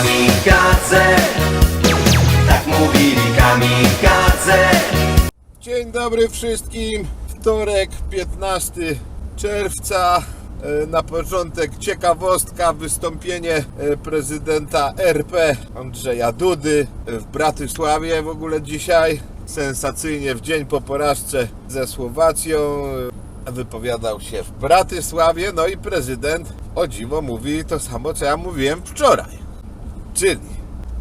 kamikadze Tak mówili kamikadze Dzień dobry wszystkim. Wtorek, 15 czerwca. E, Na początek ciekawostka, wystąpienie e, prezydenta RP Andrzeja Dudy w Bratysławie w ogóle dzisiaj. Sensacyjnie w dzień po porażce ze Słowacją e, wypowiadał się w Bratysławie, no i prezydent o dziwo mówi to samo, co ja mówiłem wczoraj. Czyli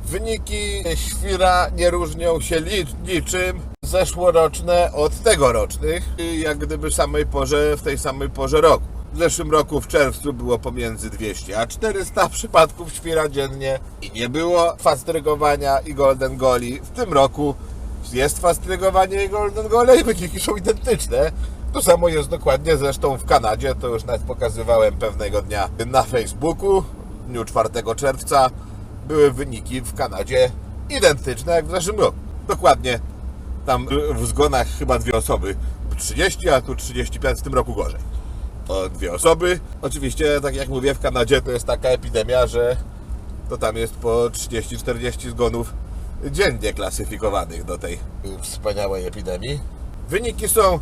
wyniki świra nie różnią się niczym zeszłoroczne od tegorocznych, jak gdyby w samej porze, w tej samej porze roku. W zeszłym roku w czerwcu było pomiędzy 200 a 400 przypadków świra dziennie i nie było fastrygowania i golden goli. W tym roku jest fastrygowanie i golden gole i wyniki są identyczne. To samo jest dokładnie zresztą w Kanadzie, to już nawet pokazywałem pewnego dnia na Facebooku, w dniu 4 czerwca były wyniki w Kanadzie identyczne jak w zeszłym roku. Dokładnie tam w zgonach chyba dwie osoby. 30, a tu 35 w tym roku gorzej. O dwie osoby. Oczywiście, tak jak mówię, w Kanadzie to jest taka epidemia, że to tam jest po 30-40 zgonów dziennie klasyfikowanych do tej wspaniałej epidemii. Wyniki są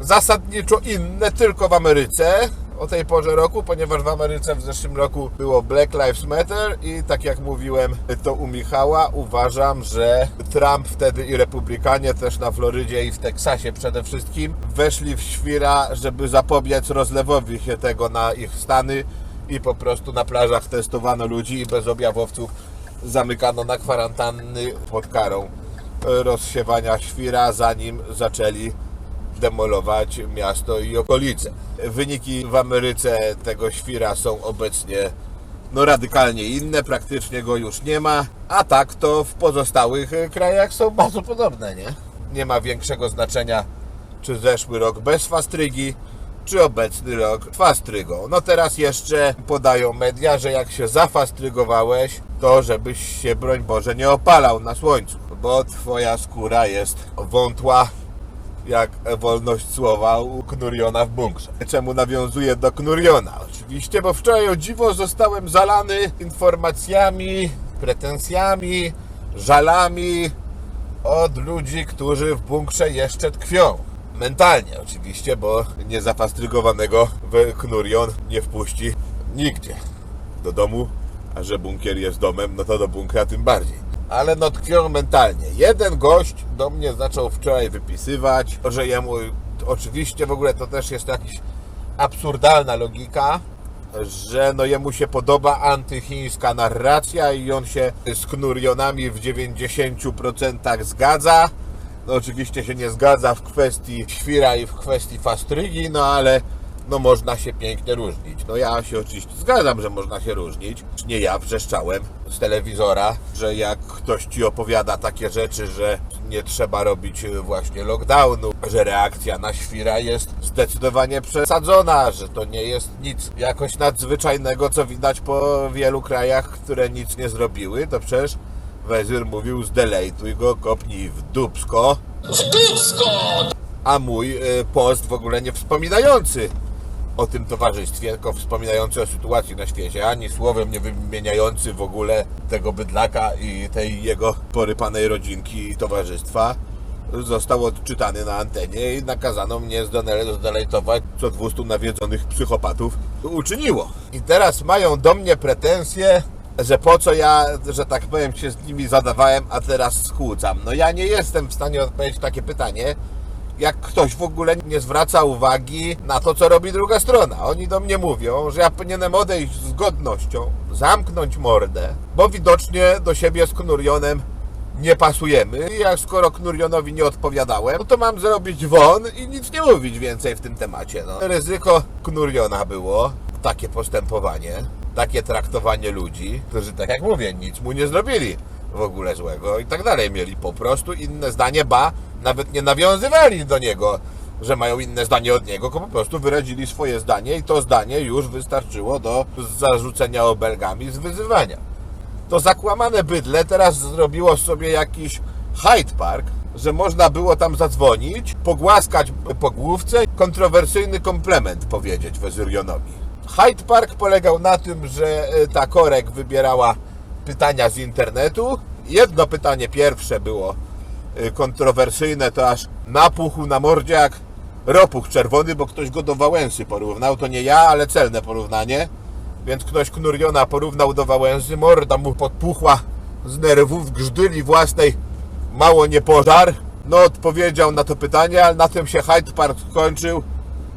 zasadniczo inne tylko w Ameryce o tej porze roku, ponieważ w Ameryce w zeszłym roku było Black Lives Matter i tak jak mówiłem to u Michała, uważam, że Trump wtedy i Republikanie też na Florydzie i w Teksasie przede wszystkim weszli w świra, żeby zapobiec rozlewowi się tego na ich stany i po prostu na plażach testowano ludzi i bezobjawowców zamykano na kwarantanny pod karą rozsiewania świra, zanim zaczęli demolować miasto i okolice. Wyniki w Ameryce tego świra są obecnie no, radykalnie inne, praktycznie go już nie ma, a tak to w pozostałych krajach są bardzo podobne, nie? Nie ma większego znaczenia, czy zeszły rok bez fastrygi, czy obecny rok fastrygą. No teraz jeszcze podają media, że jak się zafastrygowałeś, to żebyś się, broń Boże, nie opalał na słońcu, bo twoja skóra jest wątła jak wolność słowa u Knuriona w bunkrze. Czemu nawiązuję do Knuriona? Oczywiście, bo wczoraj o dziwo zostałem zalany informacjami, pretensjami, żalami od ludzi, którzy w bunkrze jeszcze tkwią. Mentalnie oczywiście, bo niezafastrygowanego w Knurion nie wpuści nigdzie do domu, a że bunkier jest domem, no to do bunkra tym bardziej. Ale no tkwią mentalnie. Jeden gość do mnie zaczął wczoraj wypisywać, że jemu oczywiście w ogóle to też jest jakaś absurdalna logika, że no jemu się podoba antychińska narracja i on się z knurionami w 90% zgadza. No oczywiście się nie zgadza w kwestii świra i w kwestii fastrygi, no ale no można się pięknie różnić. No ja się oczywiście zgadzam, że można się różnić. Nie ja wrzeszczałem z telewizora, że jak ktoś ci opowiada takie rzeczy, że nie trzeba robić właśnie lockdownu, że reakcja na świra jest zdecydowanie przesadzona, że to nie jest nic jakoś nadzwyczajnego, co widać po wielu krajach, które nic nie zrobiły, to przecież Wezyr mówił zdelejtuj go, kopnij w dupsko. A mój y, post w ogóle nie wspominający o tym towarzystwie, tylko wspominający o sytuacji na świecie, ani słowem nie wymieniający w ogóle tego bydlaka i tej jego porypanej rodzinki i towarzystwa, został odczytany na antenie i nakazano mnie zdelejtować, co 200 nawiedzonych psychopatów uczyniło. I teraz mają do mnie pretensje, że po co ja, że tak powiem, się z nimi zadawałem, a teraz skłócam. No ja nie jestem w stanie odpowiedzieć takie pytanie, jak ktoś w ogóle nie zwraca uwagi na to, co robi druga strona. Oni do mnie mówią, że ja powinienem odejść z godnością, zamknąć mordę, bo widocznie do siebie z Knurionem nie pasujemy. I jak skoro Knurionowi nie odpowiadałem, no to mam zrobić won i nic nie mówić więcej w tym temacie. No. Ryzyko Knuriona było takie postępowanie, takie traktowanie ludzi, którzy, tak jak mówię, nic mu nie zrobili w ogóle złego i tak dalej. Mieli po prostu inne zdanie, ba, nawet nie nawiązywali do niego, że mają inne zdanie od niego, tylko po prostu wyrazili swoje zdanie i to zdanie już wystarczyło do zarzucenia obelgami z wyzywania. To zakłamane bydle teraz zrobiło sobie jakiś Hyde Park, że można było tam zadzwonić, pogłaskać po główce, kontrowersyjny komplement powiedzieć Wezyrionowi. Hyde Park polegał na tym, że e, ta korek wybierała pytania z internetu. Jedno pytanie pierwsze było kontrowersyjne, to aż napuchł na mordzie jak ropuch czerwony, bo ktoś go do Wałęsy porównał. To nie ja, ale celne porównanie. Więc ktoś Knuriona porównał do Wałęsy, morda mu podpuchła z nerwów, grzdyli własnej mało nie pożar. No odpowiedział na to pytanie, ale na tym się Hyde Park skończył.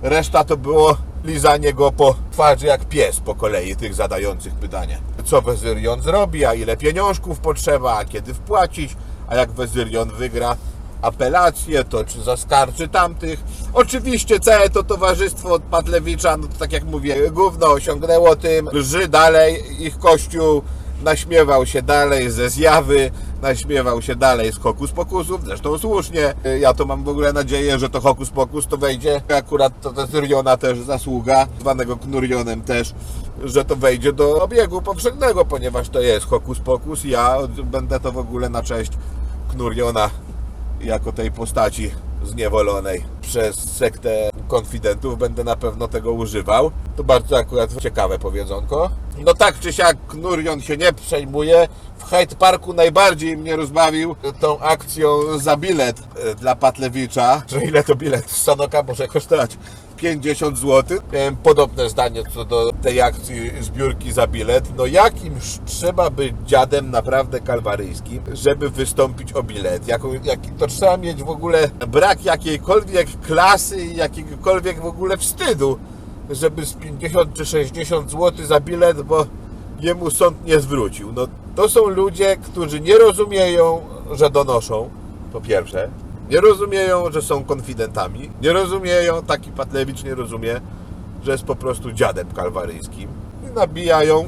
Reszta to było lizanie go po twarzy jak pies po kolei tych zadających pytania. Co Wezyrion zrobi, a ile pieniążków potrzeba, a kiedy wpłacić, a jak Wezyrion wygra apelację, to czy zaskarży tamtych. Oczywiście całe to towarzystwo od Patlewicza, no to tak jak mówię, gówno osiągnęło tym, lży dalej, ich kościół naśmiewał się dalej ze zjawy, naśmiewał się dalej z hokus pokusów, zresztą słusznie. Ja to mam w ogóle nadzieję, że to hokus pokus to wejdzie, akurat to, to też zasługa, zwanego Knurionem też, że to wejdzie do obiegu powszechnego, ponieważ to jest hokus pokus. Ja będę to w ogóle na cześć Knuriona jako tej postaci zniewolonej przez sektę konfidentów będę na pewno tego używał. To bardzo akurat ciekawe powiedzonko. No tak czy siak Knurion się nie przejmuje. W Hyde Parku najbardziej mnie rozbawił tą akcją za bilet e, dla Patlewicza. Że ile to bilet z Sanoka może kosztować? 50 zł. Miałem podobne zdanie co do tej akcji zbiórki za bilet. No jakimż trzeba być dziadem naprawdę kalwaryjskim, żeby wystąpić o bilet. Jaką, jaki, to trzeba mieć w ogóle brak jakiejkolwiek klasy i jakiegokolwiek w ogóle wstydu, żeby z 50 czy 60 zł za bilet, bo jemu sąd nie zwrócił. No to są ludzie, którzy nie rozumieją, że donoszą, po pierwsze. Nie rozumieją, że są konfidentami. Nie rozumieją, taki Patlewicz nie rozumie, że jest po prostu dziadem kalwaryjskim. I nabijają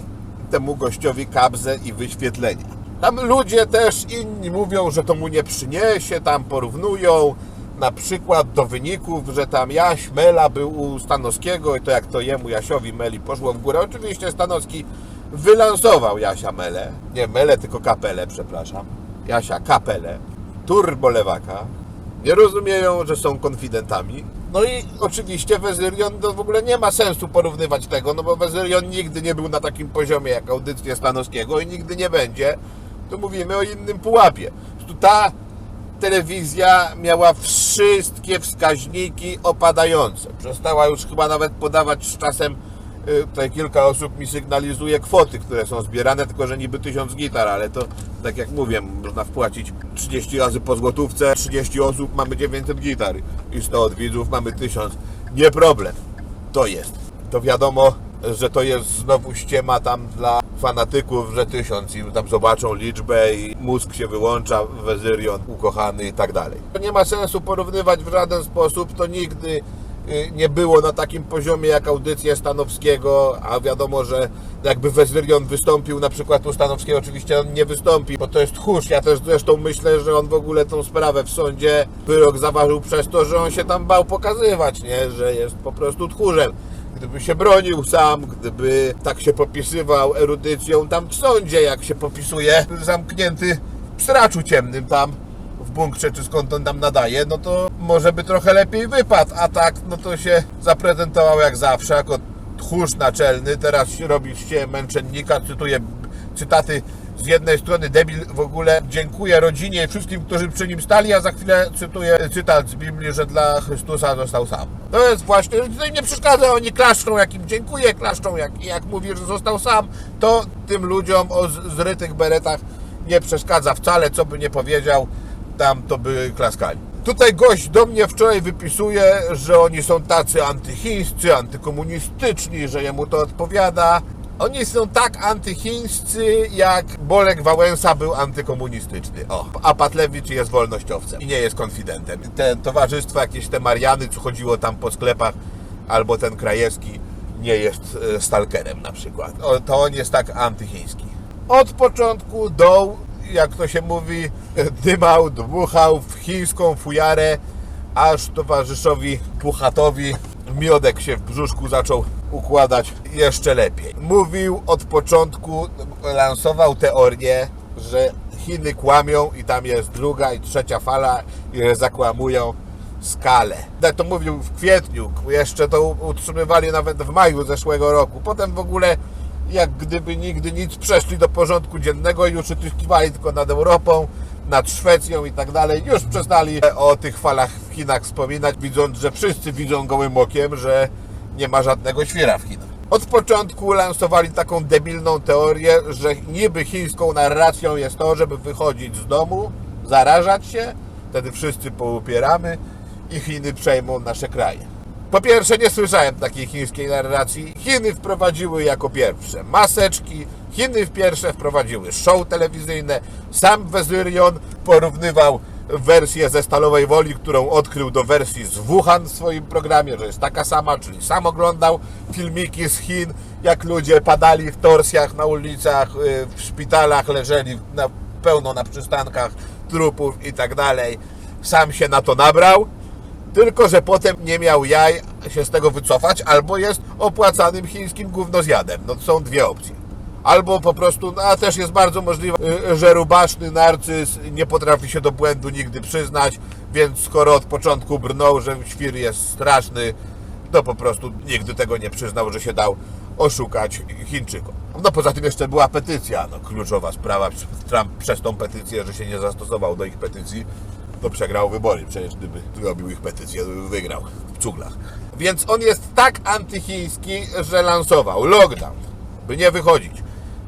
temu gościowi kabzę i wyświetlenia. Tam ludzie też inni mówią, że to mu nie przyniesie, tam porównują na przykład do wyników, że tam Jaś Mela był u Stanowskiego i to jak to jemu Jasiowi Meli poszło w górę. Oczywiście Stanowski wylansował Jasia Melę, nie Melę, tylko Kapelę, przepraszam. Jasia Kapelę, Turbo Lewaka, nie rozumieją, że są konfidentami. No i oczywiście Wezyrion to w ogóle nie ma sensu porównywać tego, no bo Wezyrion nigdy nie był na takim poziomie jak audycje Stanowskiego i nigdy nie będzie. Tu mówimy o innym pułapie. Prostu Ta telewizja miała wszystkie wskaźniki opadające. Przestała już chyba nawet podawać z czasem tutaj kilka osób mi sygnalizuje kwoty, które są zbierane, tylko że niby 1000 gitar, ale to tak jak mówię, można wpłacić 30 razy po złotówce, 30 osób mamy 900 gitar i 100 od widzów mamy 1000. Nie problem. To jest. To wiadomo, że to jest znowu ściema tam dla fanatyków, że 1000 i tam zobaczą liczbę i mózg się wyłącza, wezyrion ukochany i tak dalej. To nie ma sensu porównywać w żaden sposób, to nigdy y, nie było na takim poziomie jak audycje Stanowskiego, a wiadomo, że jakby Wezyrion wystąpił na przykład u Stanowskiego, oczywiście on nie wystąpi, bo to jest tchórz. Ja też zresztą myślę, że on w ogóle tą sprawę w sądzie wyrok zaważył przez to, że on się tam bał pokazywać, nie? że jest po prostu tchórzem. Gdyby się bronił sam, gdyby tak się popisywał erudycją tam w sądzie, jak się popisuje, zamknięty w straczu ciemnym tam w bunkrze, czy skąd on tam nadaje, no to może by trochę lepiej wypadł, a tak, no to się zaprezentował jak zawsze, jako tchórz naczelny, teraz się robi siebie męczennika, cytuję cytaty z jednej strony debil w ogóle dziękuję rodzinie i wszystkim, którzy przy nim stali, a za chwilę cytuję cytat z Biblii, że dla Chrystusa został sam. To jest właśnie, to im nie przeszkadza, oni klaszczą jak im dziękuję, klaszczą jak, jak mówi, że został sam, to tym ludziom o zrytych beretach nie przeszkadza wcale, co by nie powiedział, tam to by klaskali. Tutaj gość do mnie wczoraj wypisuje, że oni są tacy antychińscy, antykomunistyczni, że jemu to odpowiada. Oni są tak antychińscy, jak Bolek Wałęsa był antykomunistyczny. O, a Patlewicz jest wolnościowcem i nie jest konfidentem. Te towarzystwo, jakieś te Mariany, co chodziło tam po sklepach, albo ten Krajewski, nie jest e, stalkerem na przykład. O, to on jest tak antychiński. Od początku do, jak to się mówi, dymał, dmuchał w chińską fujarę, aż towarzyszowi Puchatowi miodek się w brzuszku zaczął układać jeszcze lepiej. Mówił od początku, lansował teorię, że Chiny kłamią i tam jest druga i trzecia fala i że zakłamują skalę. Tak to mówił w kwietniu, jeszcze to utrzymywali nawet w maju zeszłego roku. Potem w ogóle jak gdyby nigdy nic przeszli do porządku dziennego i już utyskiwali tylko nad Europą, nad Szwecją i tak dalej. Już przestali o tych falach w Chinach wspominać, widząc, że wszyscy widzą gołym okiem, że nie ma żadnego świra w Chinach. Od początku lansowali taką debilną teorię, że niby chińską narracją jest to, żeby wychodzić z domu, zarażać się, wtedy wszyscy poupieramy i Chiny przejmą nasze kraje. Po pierwsze, nie słyszałem takiej chińskiej narracji. Chiny wprowadziły jako pierwsze maseczki, Chiny w pierwsze wprowadziły show telewizyjne. Sam Wezyrion porównywał wersję ze Stalowej Woli, którą odkrył do wersji z Wuhan w swoim programie, że jest taka sama, czyli sam oglądał filmiki z Chin, jak ludzie padali w torsjach na ulicach, y, w szpitalach leżeli na, pełno na przystankach trupów i tak dalej. Sam się na to nabrał. Tylko, że potem nie miał jaj się z tego wycofać, albo jest opłacanym chińskim gównozjadem. No są dwie opcje. Albo po prostu, no a też jest bardzo możliwe, y, że rubaszny narcyz nie potrafi się do błędu nigdy przyznać, więc skoro od początku brnął, że świr jest straszny, to po prostu nigdy tego nie przyznał, że się dał oszukać Chińczykom. No poza tym jeszcze była petycja, no kluczowa sprawa. Trump przez tą petycję, że się nie zastosował do ich petycji, to przegrał wybory. Przecież gdyby robił ich petycję, by wygrał w cuglach. Więc on jest tak antychiński, że lansował lockdown, by nie wychodzić.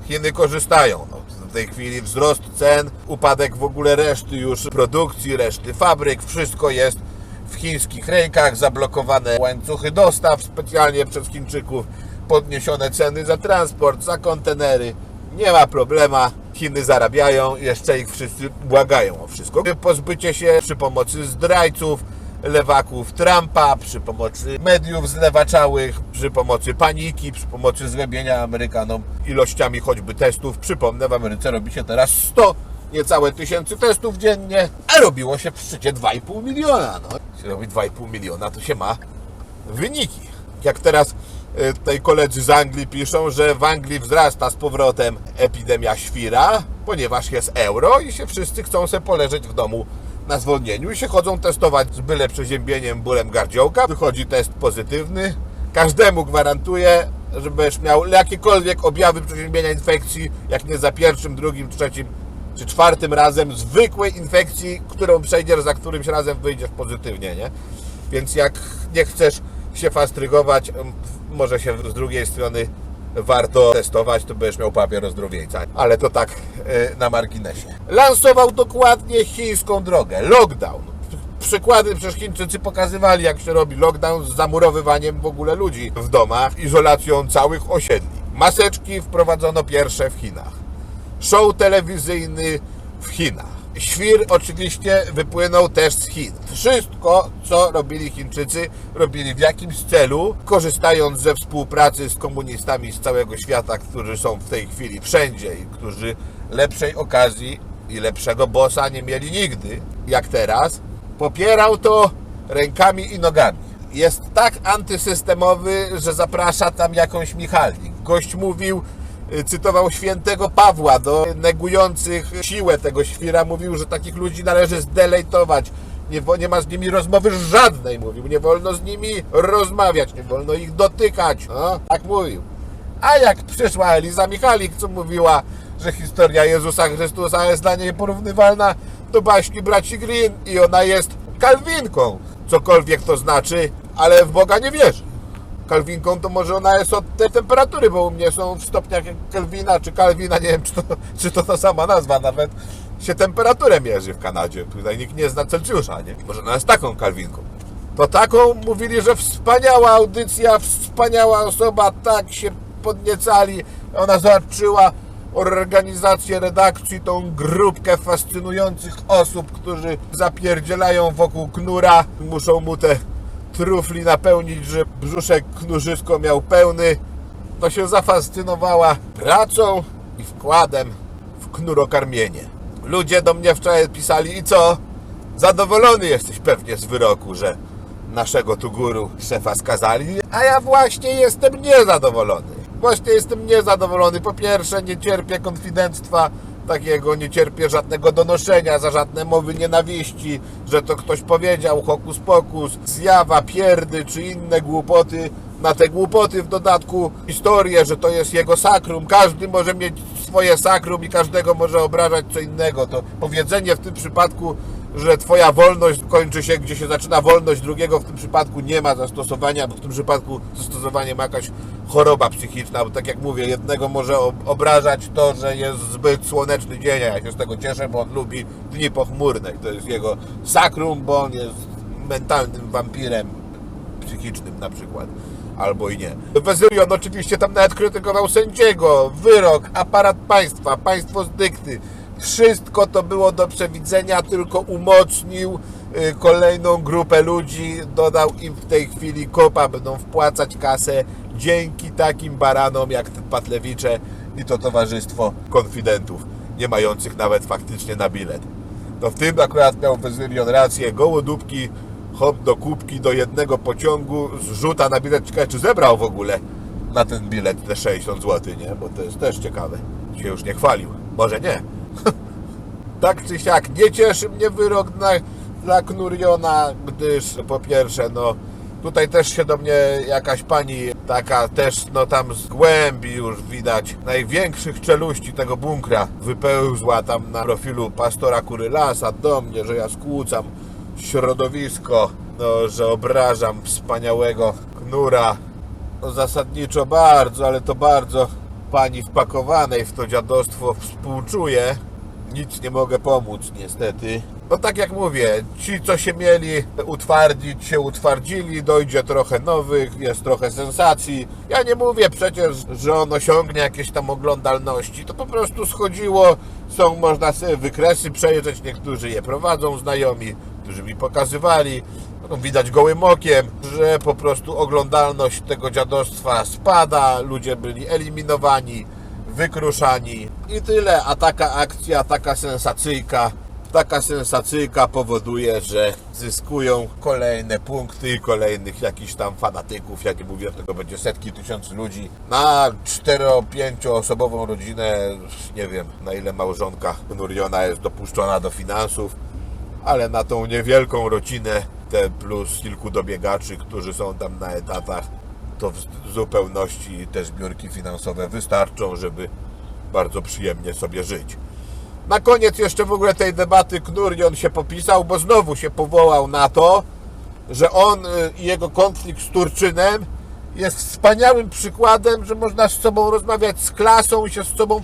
Chiny korzystają. No, w tej chwili wzrost cen, upadek w ogóle reszty już produkcji, reszty fabryk, wszystko jest w chińskich rękach, zablokowane łańcuchy dostaw specjalnie przez Chińczyków, podniesione ceny za transport, za kontenery. Nie ma problema. Chiny zarabiają, jeszcze ich wszyscy błagają o wszystko. Pozbycie się przy pomocy zdrajców, lewaków Trumpa, przy pomocy mediów zlewaczałych, przy pomocy paniki, przy pomocy zrobienia Amerykanom ilościami choćby testów. Przypomnę, w Ameryce robi się teraz 100 niecałe tysięcy testów dziennie, a robiło się w szczycie 2,5 miliona. No, robi 2,5 miliona, to się ma wyniki. Jak teraz tutaj koledzy z Anglii piszą, że w Anglii wzrasta z powrotem epidemia świra, ponieważ jest euro i się wszyscy chcą se poleżeć w domu na zwolnieniu i się chodzą testować z byle przeziębieniem, bólem gardziołka. Wychodzi test pozytywny. Każdemu gwarantuję, że będziesz miał jakiekolwiek objawy przeziębienia infekcji, jak nie za pierwszym, drugim, trzecim czy czwartym razem zwykłej infekcji, którą przejdziesz, za którymś razem wyjdziesz pozytywnie, nie? Więc jak nie chcesz się fastrygować, może się z drugiej strony warto testować, to będziesz miał papier ozdrowieńca. Ale to tak e, na marginesie. Lansował dokładnie chińską drogę. Lockdown. Przykłady przecież Chińczycy pokazywali, jak się robi lockdown z zamurowywaniem w ogóle ludzi w domach, izolacją całych osiedli. Maseczki wprowadzono pierwsze w Chinach show telewizyjny w Chinach. Świr oczywiście wypłynął też z Chin. Wszystko, co robili Chińczycy, robili w jakimś celu, korzystając ze współpracy z komunistami z całego świata, którzy są w tej chwili wszędzie i którzy lepszej okazji i lepszego bossa nie mieli nigdy, jak teraz. Popierał to rękami i nogami. Jest tak antysystemowy, że zaprasza tam jakąś Michalnik. Gość mówił, cytował świętego Pawła do negujących siłę tego świra. Mówił, że takich ludzi należy zdelejtować. Nie, nie ma z nimi rozmowy żadnej, mówił. Nie wolno z nimi rozmawiać, nie wolno ich dotykać. No, tak mówił. A jak przyszła Eliza Michalik, co mówiła, że historia Jezusa Chrystusa jest dla niej porównywalna do baśni braci Green i ona jest kalwinką, cokolwiek to znaczy, ale w Boga nie wierzy. Kalwinką to może ona jest od tej temperatury, bo u mnie są w stopniach Kelwina czy Kalwina, nie wiem czy to, czy to ta sama nazwa, nawet się temperaturę mierzy w Kanadzie. Tutaj nikt nie zna Celsjusza, nie? Może ona jest taką Kalwinką. To taką mówili, że wspaniała audycja, wspaniała osoba, tak się podniecali. Ona zobaczyła organizację redakcji, tą grupkę fascynujących osób, którzy zapierdzielają wokół knura, muszą mu te trufli napełnić, że brzuszek knurzysko miał pełny. To się zafascynowała pracą i wkładem w knurokarmienie. Ludzie do mnie wczoraj pisali i co? Zadowolony jesteś pewnie z wyroku, że naszego tu guru szefa skazali, a ja właśnie jestem niezadowolony. Właśnie jestem niezadowolony. Po pierwsze, nie cierpię konfidenctwa takiego, nie cierpię żadnego donoszenia za żadne mowy nienawiści, że to ktoś powiedział, hokus pokus, zjawa, pierdy czy inne głupoty. na te głupoty w dodatku historię, że to jest jego sakrum. Każdy może mieć swoje sakrum i każdego może obrażać co innego. To powiedzenie w tym przypadku, że twoja wolność kończy się, gdzie się zaczyna wolność drugiego, w tym przypadku nie ma zastosowania, bo w tym przypadku zastosowanie ma jakaś choroba psychiczna, bo tak jak mówię, jednego może ob- obrażać to, że jest zbyt słoneczny dzień, a ja się z tego cieszę, bo on lubi dni pochmurne to jest jego sakrum, bo on jest mentalnym wampirem psychicznym na przykład. Albo i nie. Wezylion oczywiście tam nawet krytykował sędziego, wyrok, aparat państwa, państwo z dykty. Wszystko to było do przewidzenia, tylko umocnił y, kolejną grupę ludzi, dodał im w tej chwili kopa, będą wpłacać kasę dzięki takim baranom jak Patlewicze i to towarzystwo konfidentów, nie mających nawet faktycznie na bilet. No w tym akurat miał Wezylion rację, gołodupki, hop do kubki, do jednego pociągu, zrzuta na bilet, ciekawe czy zebrał w ogóle na ten bilet te 60 zł, nie? Bo to jest też ciekawe. Się już nie chwalił. Może nie. tak czy siak, nie cieszy mnie wyrok dla, dla Knuriona, gdyż po pierwsze, no tutaj też się do mnie jakaś pani taka też, no tam z głębi już widać największych czeluści tego bunkra wypełzła tam na profilu pastora Kurylasa do mnie, że ja skłócam środowisko, no, że obrażam wspaniałego Knura. No, zasadniczo bardzo, ale to bardzo pani wpakowanej w to dziadostwo współczuję. Nic nie mogę pomóc, niestety. No tak jak mówię, ci co się mieli utwardzić, się utwardzili, dojdzie trochę nowych, jest trochę sensacji. Ja nie mówię przecież, że on osiągnie jakieś tam oglądalności. To po prostu schodziło, są, można sobie wykresy przejrzeć, niektórzy je prowadzą znajomi, którzy mi pokazywali. No, widać gołym okiem, że po prostu oglądalność tego dziadostwa spada, ludzie byli eliminowani, wykruszani i tyle. A taka akcja, taka sensacyjka, taka sensacyjka powoduje, że zyskują kolejne punkty kolejnych jakichś tam fanatyków. Jak nie mówię, tego będzie setki tysięcy ludzi. Na 4-5 osobową rodzinę, nie wiem na ile małżonka Nuriona jest dopuszczona do finansów, ale na tą niewielką rodzinę, te plus kilku dobiegaczy, którzy są tam na etatach, to w zupełności te zbiórki finansowe wystarczą, żeby bardzo przyjemnie sobie żyć. Na koniec jeszcze w ogóle tej debaty Knurion się popisał, bo znowu się powołał na to, że on y, i jego konflikt z Turczynem jest wspaniałym przykładem, że można z sobą rozmawiać z klasą i się z sobą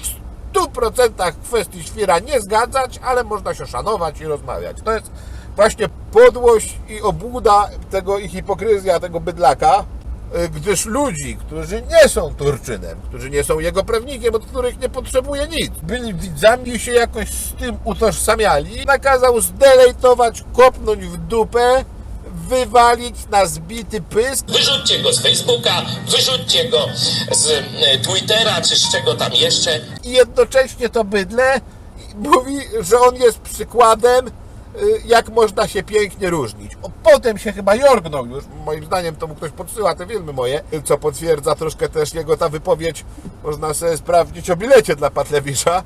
100% w kwestii świra nie zgadzać, ale można się szanować i rozmawiać. To jest właśnie podłość i obłuda tego i hipokryzja tego bydlaka, y, gdyż ludzi, którzy nie są Turczynem, którzy nie są jego prawnikiem, od których nie potrzebuje nic, byli widzami się jakoś z tym utożsamiali, nakazał zdelejtować, kopnąć w dupę, wywalić na zbity pysk, Wyrzućcie go z Facebooka, wyrzućcie go z e, Twittera, czy z czego tam jeszcze. i jednocześnie to bydle mówi, że on jest przykładem, y, jak można się pięknie różnić. O, potem się chyba jorgnął już, moim zdaniem to mu ktoś podsyła te filmy moje, co potwierdza troszkę też jego ta wypowiedź, można sobie sprawdzić o bilecie dla Patlewisza,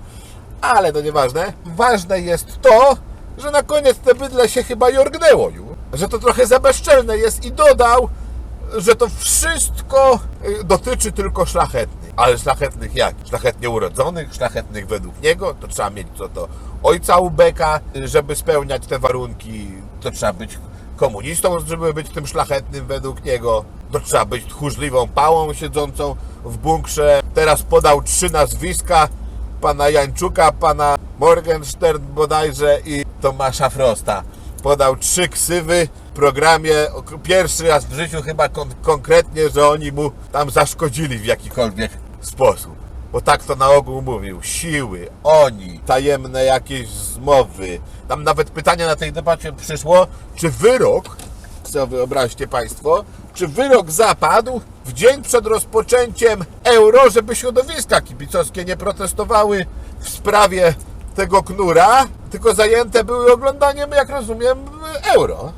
ale to nieważne. Ważne jest to, że na koniec te bydle się chyba jorgnęło już, że to trochę za bezczelne jest i dodał, że to wszystko y, dotyczy tylko szlachetnych. Ale szlachetnych jak? Szlachetnie urodzonych, szlachetnych według niego, to trzeba mieć co to ojca ubeka, y, żeby spełniać te warunki, to trzeba być komunistą, żeby być tym szlachetnym według niego, to trzeba być tchórzliwą pałą siedzącą w bunkrze. Teraz podał trzy nazwiska, pana Jańczuka, pana Morgenstern bodajże i Tomasza Frosta. Podał trzy ksywy w programie, pierwszy raz w życiu chyba kon- konkretnie, że oni mu tam zaszkodzili w jakikolwiek sposób. Bo tak to na ogół mówił. Siły, oni, tajemne jakieś zmowy. Tam nawet pytanie na tej debacie przyszło, czy wyrok, co wyobraźcie Państwo, czy wyrok zapadł w dzień przed rozpoczęciem euro, żeby środowiska kibicowskie nie protestowały w sprawie tego knura, tylko zajęte były oglądaniem, jak rozumiem, euro.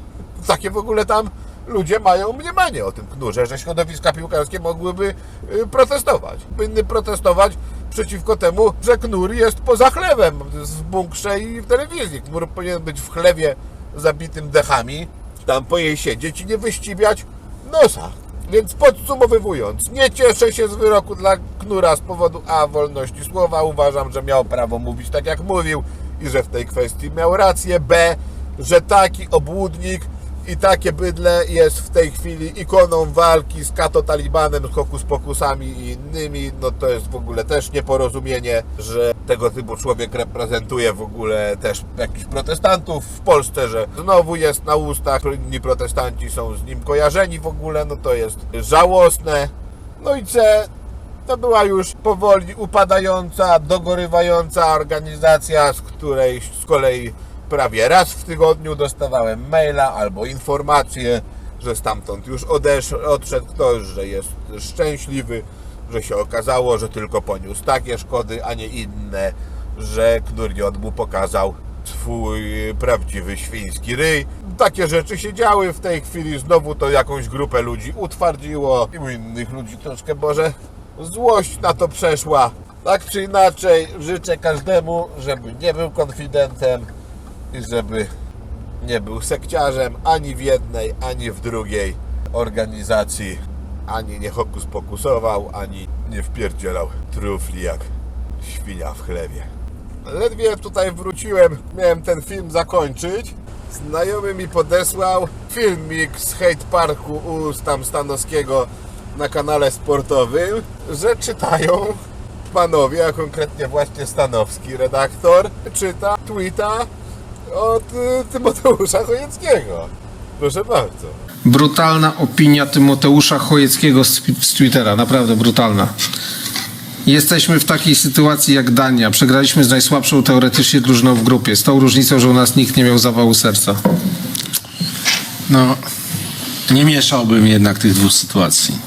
Takie w ogóle tam ludzie mają mniemanie o tym knurze, że środowiska piłkarskie mogłyby y, protestować. Powinny protestować przeciwko temu, że knur jest poza chlewem w bunkrze i w telewizji. Knur powinien być w chlewie zabitym dechami, tam po jej siedzieć i nie wyściwiać nosa. Więc podsumowując, nie cieszę się z wyroku dla Knura z powodu A. wolności słowa. Uważam, że miał prawo mówić tak jak mówił i że w tej kwestii miał rację. B. że taki obłudnik i takie bydle jest w tej chwili ikoną walki z kato-talibanem, z hokus-pokusami i innymi. No to jest w ogóle też nieporozumienie, że tego typu człowiek reprezentuje w ogóle też jakichś protestantów w Polsce, że znowu jest na ustach, inni protestanci są z nim kojarzeni w ogóle, no to jest żałosne. No i C. To była już powoli upadająca, dogorywająca organizacja, z której z kolei prawie raz w tygodniu dostawałem maila albo informację, że stamtąd już odesz, odszedł ktoś, że jest szczęśliwy, że się okazało, że tylko poniósł takie szkody, a nie inne, że Knuriot mu pokazał swój prawdziwy świński ryj. Takie rzeczy się działy w tej chwili, znowu to jakąś grupę ludzi utwardziło i innych ludzi troszkę może złość na to przeszła. Tak czy inaczej życzę każdemu, żeby nie był konfidentem i żeby nie był sekciarzem ani w jednej, ani w drugiej organizacji, ani nie hokus pokusował, ani nie wpierdzielał trufli jak świnia w chlewie. Ledwie tutaj wróciłem, miałem ten film zakończyć. Znajomy mi podesłał filmik z Hate Parku u tam Stanowskiego na kanale sportowym, że czytają panowie, a konkretnie właśnie Stanowski, redaktor, czyta tweeta od y, Tymoteusza Chojeckiego. Proszę bardzo. Brutalna opinia Tymoteusza Chojeckiego z, z Twittera, naprawdę brutalna. Jesteśmy w takiej sytuacji jak Dania. Przegraliśmy z najsłabszą teoretycznie drużyną w grupie. Z tą różnicą, że u nas nikt nie miał zawału serca. No, nie mieszałbym jednak tych dwóch sytuacji.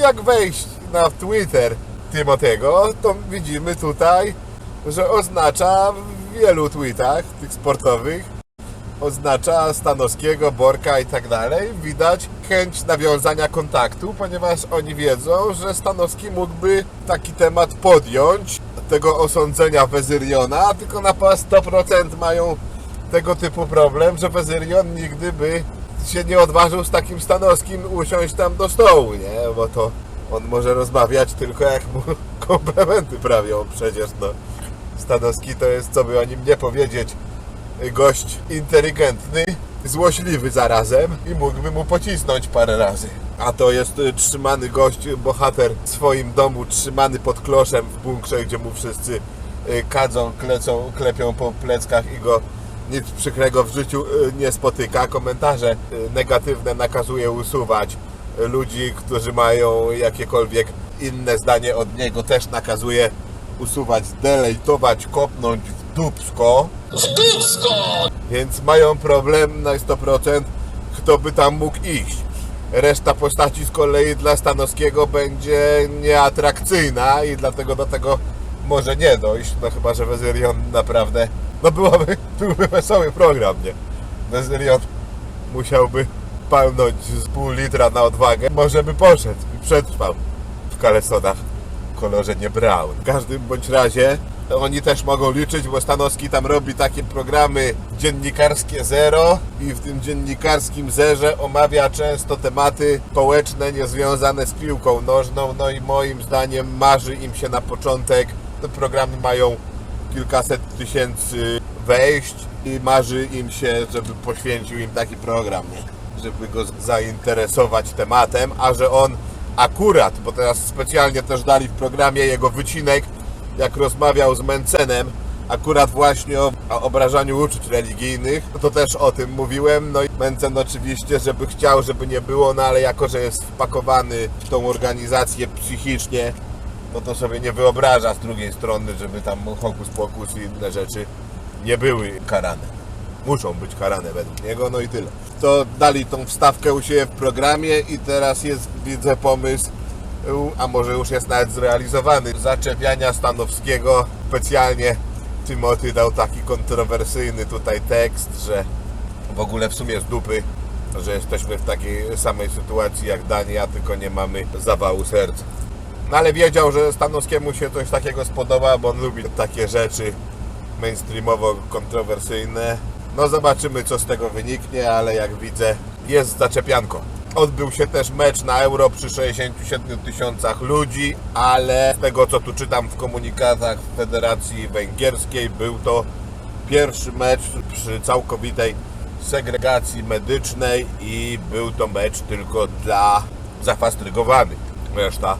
Jak wejść na Twitter Timotego, to widzimy tutaj, że oznacza w wielu tweetach tych sportowych, oznacza Stanowskiego, Borka i tak dalej. Widać chęć nawiązania kontaktu, ponieważ oni wiedzą, że Stanowski mógłby taki temat podjąć, tego osądzenia Wezyriona, tylko na pas 100% mają tego typu problem, że Wezyrion nigdy by się nie odważył z takim Stanowskim usiąść tam do stołu, nie? Bo to on może rozmawiać tylko jak mu komplementy prawią przecież, no. Stanowski to jest, co by o nim nie powiedzieć, gość inteligentny, złośliwy zarazem i mógłby mu pocisnąć parę razy. A to jest y, trzymany gość, bohater w swoim domu, trzymany pod kloszem w bunkrze, gdzie mu wszyscy y, kadzą, klecą, klepią po pleckach i go nic przykrego w życiu y, nie spotyka. Komentarze y, negatywne nakazuje usuwać. Y, Ludzi, którzy mają jakiekolwiek inne zdanie od niego też nakazuje usuwać, delejtować, kopnąć w dupsko. W dupsko! Więc mają problem na 100%, kto by tam mógł iść. Reszta postaci z kolei dla Stanowskiego będzie nieatrakcyjna i dlatego do tego może nie dojść. No chyba, że Wezyrion naprawdę... No byłoby, byłby wesoły program, nie? Wezyrion musiałby palnąć z pół litra na odwagę. Może by poszedł i przetrwał w kalesonach w kolorze nie brown. W każdym bądź razie oni też mogą liczyć, bo Stanowski tam robi takie programy dziennikarskie zero i w tym dziennikarskim zerze omawia często tematy społeczne niezwiązane z piłką nożną. No i moim zdaniem marzy im się na początek. Te programy mają kilkaset tysięcy wejść i marzy im się, żeby poświęcił im taki program, nie? żeby go zainteresować tematem, a że on akurat, bo teraz specjalnie też dali w programie jego wycinek, jak rozmawiał z Mencenem, akurat właśnie o, obrażaniu uczuć religijnych, to też o tym mówiłem. No i Mencen oczywiście, żeby chciał, żeby nie było, no ale jako, że jest wpakowany w tą organizację psychicznie, no to sobie nie wyobraża z drugiej strony, żeby tam hokus pokus i inne rzeczy nie były karane. Muszą być karane według niego, no i tyle. To dali tą wstawkę u siebie w programie i teraz jest, widzę, pomysł, a może już jest nawet zrealizowany, zaczepiania Stanowskiego. Specjalnie Timothy dał taki kontrowersyjny tutaj tekst, że w ogóle w sumie z dupy, że jesteśmy w takiej samej sytuacji jak Dania, tylko nie mamy zawału serca. No ale wiedział, że Stanowskiemu się coś takiego spodoba, bo on lubi takie rzeczy mainstreamowo kontrowersyjne. No zobaczymy co z tego wyniknie, ale jak widzę jest zaczepianko. Odbył się też mecz na Euro przy 67 tysiącach ludzi, ale z tego co tu czytam w komunikatach Federacji Węgierskiej, był to pierwszy mecz przy całkowitej segregacji medycznej i był to mecz tylko dla zafastrygowanych. Reszta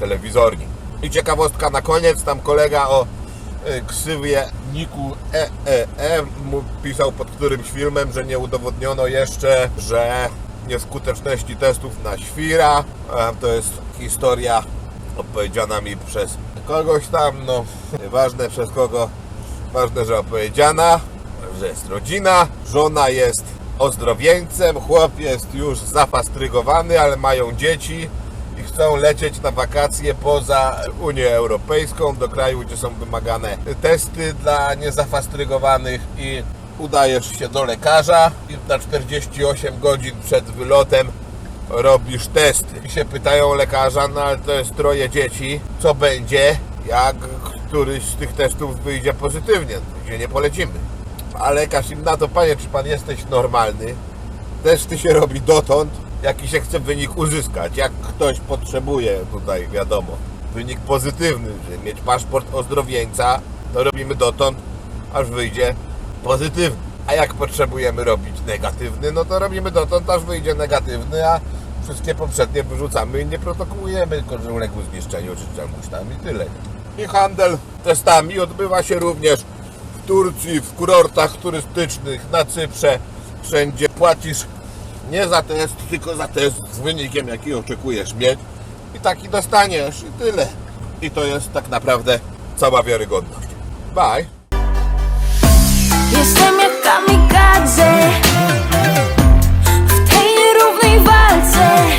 telewizorni. I ciekawostka na koniec, tam kolega o y, ksywie Niku EEE pisał pod którymś filmem, że nie udowodniono jeszcze, że nieskuteczności testów na świra. To jest historia opowiedziana mi przez kogoś tam, no nieważne przez kogo, ważne, że opowiedziana, że jest rodzina, żona jest ozdrowieńcem, chłop jest już zafastrygowany, ale mają dzieci i chcą lecieć na wakacje poza Unię Europejską, do kraju, gdzie są wymagane testy dla niezafastrygowanych i udajesz się do lekarza i na 48 godzin przed wylotem robisz testy. I się pytają lekarza, no ale to jest troje dzieci, co będzie, jak któryś z tych testów wyjdzie pozytywnie, gdzie nie polecimy. A lekarz im na to, panie, czy pan jesteś normalny? Testy się robi dotąd, jaki się chce wynik uzyskać. Jak ktoś potrzebuje tutaj, wiadomo, wynik pozytywny, żeby mieć paszport ozdrowieńca, to robimy dotąd, aż wyjdzie pozytywny. A jak potrzebujemy robić negatywny, no to robimy dotąd, aż wyjdzie negatywny, a wszystkie poprzednie wyrzucamy i nie protokołujemy, tylko że uległ zniszczeniu czy czemuś tam i tyle. I handel testami odbywa się również w Turcji, w kurortach turystycznych, na Cyprze, wszędzie płacisz nie za test, tylko za test z wynikiem, jaki oczekujesz mieć i taki dostaniesz i tyle. I to jest tak naprawdę cała wiarygodność. Bye! Jestem jak kamikadze W tej nierównej walce